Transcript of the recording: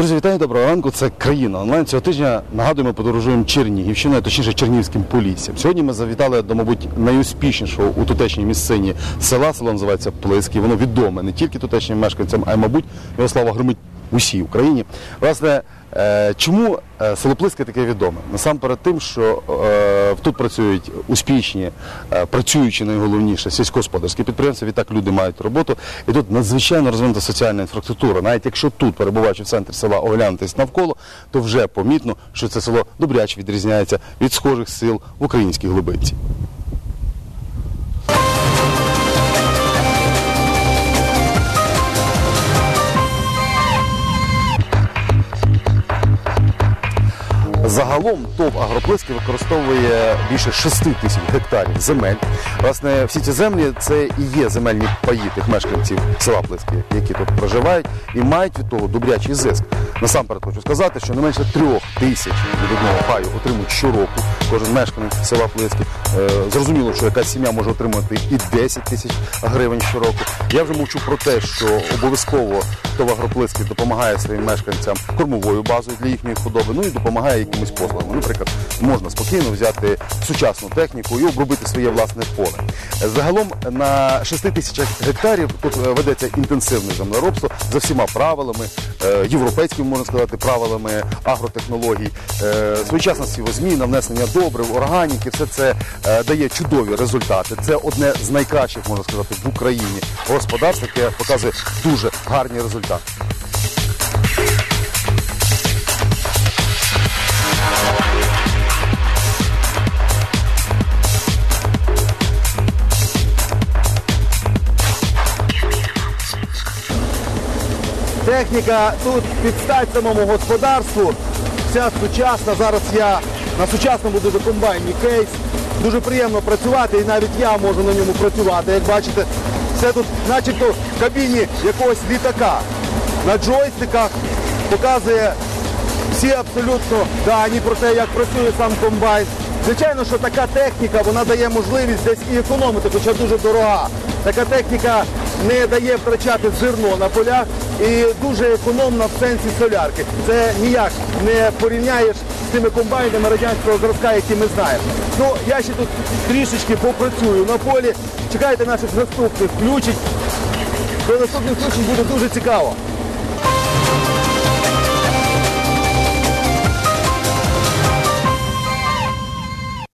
Друзі, вітаю, доброго ранку. Це країна онлайн. Цього тижня нагадуємо, подорожуємо Чернігівщиною, точніше Чернігівським поліссям. Сьогодні ми завітали до, мабуть, найуспішнішого у тутешній місцині села. Село називається Плиски. Воно відоме не тільки тутешнім мешканцям, а й, мабуть, його слава громить усій Україні. Власне, е, чому е, село Плиски таке відоме? Насамперед тим, що е, тут працюють успішні, працюючі найголовніше сільськогосподарські підприємства. Відтак люди мають роботу. І тут надзвичайно розвинута соціальна інфраструктура. Навіть якщо тут, перебуваючи в центрі села, оглянутись навколо, то вже помітно, що це село добряче відрізняється від схожих сил в українській глибинці. Загалом ТОВ Агроплиски використовує більше 6 тисяч гектарів земель. Власне, всі ці землі це і є земельні паї тих мешканців села Плиски, які тут проживають, і мають від того добрячий зиск. Насамперед хочу сказати, що не менше трьох тисяч від одного паю отримують щороку кожен мешканець села Плиски. Е, зрозуміло, що якась сім'я може отримати і 10 тисяч гривень щороку. Я вже мовчу про те, що обов'язково ТОВ допомагає своїм мешканцям кормовою базою для їхньої худоби, ну і допомагає якимись послугами. Наприклад, можна спокійно взяти сучасну техніку і обробити своє власне поле. Загалом на 6 тисячах гектарів тут е, ведеться інтенсивне землеробство за всіма правилами, е, європейськими, можна сказати, правилами агротехнологій, своєчасна сівозміна, внесення добрив, органіки, все це е, дає чудові результати. Це одне з найкращих, можна сказати, в Україні господарств, яке показує дуже гарні результати. Техніка тут під стать самому господарству. Вся сучасна. Зараз я на сучасному дуже комбайні кейс. Дуже приємно працювати і навіть я можу на ньому працювати. Як бачите, все тут начебто в кабіні якогось літака. На джойстиках показує всі абсолютно дані про те, як працює сам комбайн. Звичайно, що така техніка вона дає можливість десь і економити, хоча дуже дорога. Така техніка не дає втрачати зерно на полях і дуже економна в сенсі солярки. Це ніяк не порівняєш тими комбайнами радянського зразка, які ми знаємо. Ну, я ще тут трішечки попрацюю на полі. Чекайте наших наступних включень. До наступних включень буде дуже цікаво.